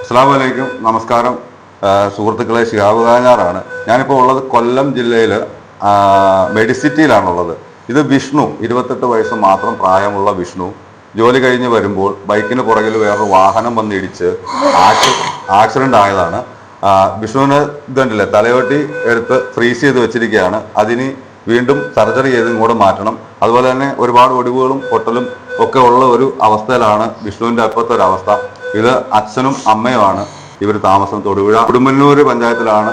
അസ്സാം വലൈക്കും നമസ്കാരം സുഹൃത്തുക്കളെ ശിഹാബ് കാഞ്ഞാറാണ്. ഞാനിപ്പോൾ ഉള്ളത് കൊല്ലം ജില്ലയിൽ മെഡിസിറ്റിയിലാണുള്ളത്. ഇത് വിഷ്ണു ഇരുപത്തെട്ട് വയസ്സ് മാത്രം പ്രായമുള്ള വിഷ്ണു. ജോലി കഴിഞ്ഞ് വരുമ്പോൾ ബൈക്കിന് പുറകിൽ വേറൊരു വാഹനം വന്നിടിച്ച് ആക്സിഡന്റ് ആയതാണ് വിഷ്ണുവിന് ഇതുണ്ടല്ലേ തലയോട്ടി എടുത്ത് ഫ്രീസ് ചെയ്ത് വെച്ചിരിക്കുകയാണ്. അതിന് വീണ്ടും സർജറി ചെയ്ത് ഇങ്ങോട്ട് മാറ്റണം. അതുപോലെ തന്നെ ഒരുപാട് ഒടിവുകളും പൊട്ടലും ഒക്കെ ഉള്ള ഒരു അവസ്ഥയിലാണ് വിഷ്ണുവിന്റെ അപ്പോഴത്തെ ഒരു അവസ്ഥ. ഇത് അച്ഛനും അമ്മയുമാണ്. ഇവർ താമസം തൊടുപുഴ കുടുംബന്നൂര് പഞ്ചായത്തിലാണ്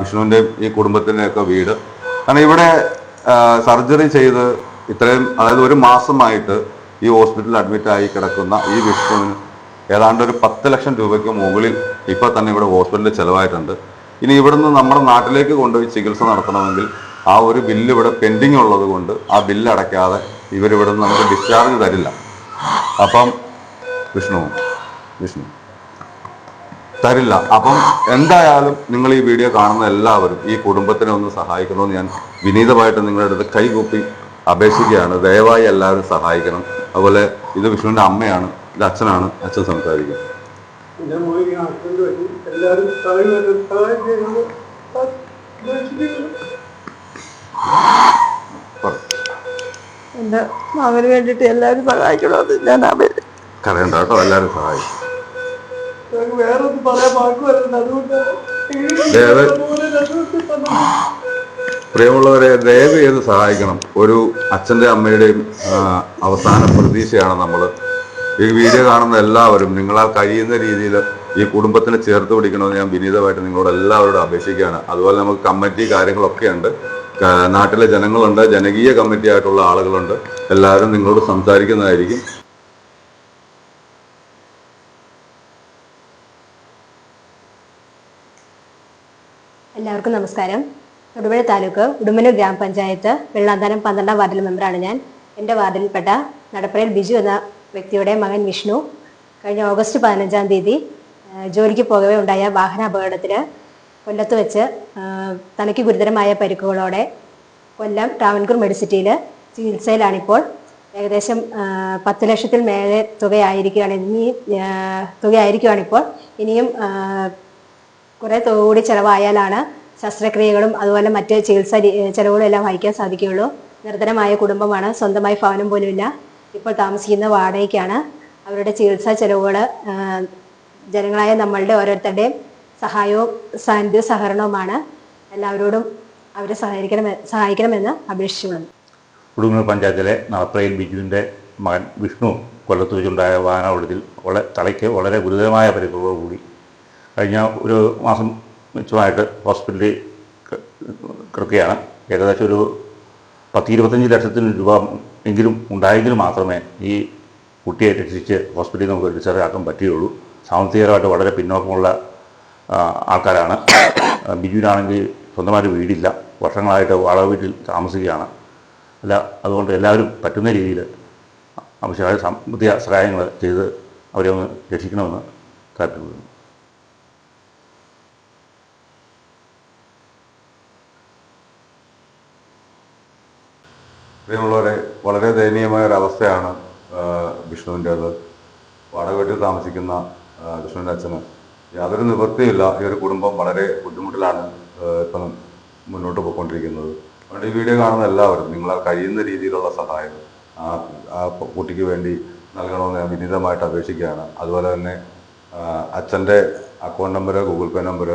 വിഷ്ണുവിന്റെയും ഈ കുടുംബത്തിന്റെ ഒക്കെ വീട്. കാരണം ഇവിടെ സർജറി ചെയ്ത് ഇത്രയും അതായത് ഒരു മാസമായിട്ട് ഈ ഹോസ്പിറ്റലിൽ അഡ്മിറ്റ് ആയി കിടക്കുന്ന ഈ വിഷ്ണുവിന് ഏതാണ്ട് ഒരു പത്ത് ലക്ഷം രൂപയ്ക്ക് മുകളിൽ ഇപ്പൊ തന്നെ ഇവിടെ ഹോസ്പിറ്റലിൽ ചിലവായിട്ടുണ്ട്. ഇനി ഇവിടുന്ന് നമ്മുടെ നാട്ടിലേക്ക് കൊണ്ടുപോയി ചികിത്സ നടത്തണമെങ്കിൽ ആ ഒരു ബില്ല് ഇവിടെ പെൻഡിങ് ഉള്ളത് കൊണ്ട് ആ ബില്ല് അടയ്ക്കാതെ നിന്ന് നമുക്ക് ഡിസ്ചാർജ് തരില്ല. അപ്പം വിഷ്ണു വിഷ്ണു. തരില്ല. അപ്പം എന്തായാലും നിങ്ങൾ ഈ വീഡിയോ കാണുന്ന എല്ലാവരും ഈ കുടുംബത്തിനെ ഒന്ന് സഹായിക്കണമെന്ന് ഞാൻ വിനീതമായിട്ട് നിങ്ങളുടെ അടുത്ത് കൈകൂപ്പി അപേക്ഷിക്കുകയാണ്. ദയവായി എല്ലാവരും സഹായിക്കണം. അതുപോലെ ഇത് വിഷ്ണുവിന്റെ അമ്മയാണ് ഇത് അച്ഛനാണ് അച്ഛൻ സംസാരിക്കും. എന്റെ. എന്റെ മകന് വേണ്ടിയിട്ട് എല്ലാവരും സഹായിക്കണമെന്ന് ഞാൻ അവർ കരയണ്ട കേട്ടോ എല്ലാവരും സഹായിക്കും. പറയാൻ പ്രിയമുള്ളവരെ ദയവ് ചെയ്ത് സഹായിക്കണം. ഒരു അച്ഛന്റെ അമ്മയുടെയും അവസാന പ്രതീക്ഷയാണ് നമ്മൾ ഈ വീഡിയോ കാണുന്ന എല്ലാവരും നിങ്ങളാൽ കഴിയുന്ന രീതിയിൽ ഈ കുടുംബത്തിനെ ചേർത്ത് പിടിക്കണമെന്ന് ഞാൻ വിനീതമായിട്ട് നിങ്ങളോട് എല്ലാവരോടും അപേക്ഷിക്കുകയാണ്. അതുപോലെ നമുക്ക് കമ്മിറ്റി കാര്യങ്ങളൊക്കെ ഉണ്ട്. നാട്ടിലെ ജനങ്ങളുണ്ട് ജനകീയ കമ്മിറ്റി ആയിട്ടുള്ള ആളുകളുണ്ട്. എല്ലാവരും നിങ്ങളോട് സംസാരിക്കുന്നതായിരിക്കും. എല്ലാവർക്കും നമസ്കാരം. തൊടുപുഴ താലൂക്ക് ഉടുമ്പനൂർ ഗ്രാമപഞ്ചായത്ത് വെള്ളാന്താനം പന്ത്രണ്ടാം വാർഡിൽ മെമ്പറാണ് ഞാൻ. എന്റെ വാർഡിൽപ്പെട്ട നടപ്പറയിൽ ബിജു എന്ന വ്യക്തിയുടെ മകൻ വിഷ്ണു. കഴിഞ്ഞ ഓഗസ്റ്റ് പതിനഞ്ചാം തീയതി ജോലിക്ക് പോകവേ ഉണ്ടായ വാഹനാപകടത്തിൽ കൊല്ലത്ത് വെച്ച് തനിക്ക് ഗുരുതരമായ പരിക്കുകളോടെ കൊല്ലം ട്രാവൻകൂർ മെഡിസിറ്റിയിൽ ചികിത്സയിലാണിപ്പോൾ. ഏകദേശം പത്ത് ലക്ഷത്തിൽ മേലെ തുകയായിരിക്കുകയാണ് ഇനി തുകയായിരിക്കുകയാണിപ്പോൾ. ഇനിയും കുറെ കൂടി ചെലവായാലാണ് ശസ്ത്രക്രിയകളും അതുപോലെ മറ്റ് ചികിത്സാ ചിലവുകളും എല്ലാം വഹിക്കാൻ സാധിക്കുകയുള്ളൂ. നിർധനമായ കുടുംബമാണ്. സ്വന്തമായി ഭവനം പോലുമില്ല. ഇപ്പോൾ താമസിക്കുന്ന വാടകയ്ക്കാണ് അവരുടെ ചികിത്സാ ചെലവുകൾ ജനങ്ങളായ നമ്മളുടെ ഓരോരുത്തരുടെയും സഹായവും സാന്നിധ്യവും സഹകരണവുമാണ്. എല്ലാവരോടും അവരെ സഹായിക്കണം സഹായിക്കണമെന്ന് അപേക്ഷിച്ചുകൊള്ളുന്നു. ഉടുങ്ങൂർ പഞ്ചായത്തിലെ നളപ്രയിൽ ബിജുവിന്റെ മകൻ വിഷ്ണു കൊല്ലത്ത് വെച്ചുണ്ടായ വാഹനാപകടത്തിൽ തലയ്ക്ക് വളരെ ഗുരുതരമായ പരിക്കുകളോടുകൂടി കഴിഞ്ഞ ഒരു മാസം മിച്ചമായിട്ട് ഹോസ്പിറ്റലിൽ കിടക്കുകയാണ്. ഏകദേശം ഒരു പത്ത് ഇരുപത്തഞ്ച് ലക്ഷത്തിന് രൂപ എങ്കിലും ഉണ്ടായെങ്കിൽ മാത്രമേ ഈ കുട്ടിയെ രക്ഷിച്ച് ഹോസ്പിറ്റലിൽ നമുക്ക് ഡിസ്ചാർജ് ആക്കാൻ പറ്റുകയുള്ളൂ. സാമ്പത്തികപരമായിട്ട് വളരെ പിന്നോക്കമുള്ള ആൾക്കാരാണ്. ബിജുവിനാണെങ്കിൽ സ്വന്തമായിട്ട് വീടില്ല. വർഷങ്ങളായിട്ട് വാടക വീട്ടിൽ താമസിക്കുകയാണ്. അല്ല അതുകൊണ്ട് എല്ലാവരും പറ്റുന്ന രീതിയിൽ ആവശ്യമായ സാമ്പത്തിക സഹായങ്ങൾ ചെയ്ത് അവരെ ഒന്ന് രക്ഷിക്കണമെന്ന് താല്പര്യപ്പെടുന്നു. പ്രിയമുള്ളവരെ വളരെ ദയനീയമായ ഒരു അവസ്ഥയാണ് വിഷ്ണുവിന്റേത് വാടക വീട്ടിൽ താമസിക്കുന്ന വിഷ്ണുവിന്റെ അച്ഛന്. യാതൊരു നിവൃത്തിയില്ല ഈ ഒരു കുടുംബം വളരെ ബുദ്ധിമുട്ടിലാണ് ഇപ്പം മുന്നോട്ട് പോയിക്കൊണ്ടിരിക്കുന്നത്. അതുകൊണ്ട് ഈ വീഡിയോ കാണുന്ന എല്ലാവരും നിങ്ങളാൽ കഴിയുന്ന രീതിയിലുള്ള സഹായം ആ കുട്ടിക്ക് വേണ്ടി നൽകണമെന്ന് ഞാൻ വിനീതമായിട്ട് അപേക്ഷിക്കുകയാണ്. അതുപോലെ തന്നെ അച്ഛന്റെ account number Google Pay number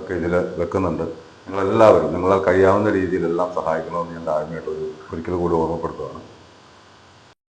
ഒക്കെ ഇതിൽ വെക്കുന്നുണ്ട്. നിങ്ങളെല്ലാവരും നിങ്ങളാൽ കഴിയാവുന്ന രീതിയിലെല്ലാം സഹായിക്കണമെന്ന് ഞാൻ താഴ്മയായിട്ട് ഒരു ഒരിക്കൽ കൂടി ഓർമ്മപ്പെടുത്തുകയാണ്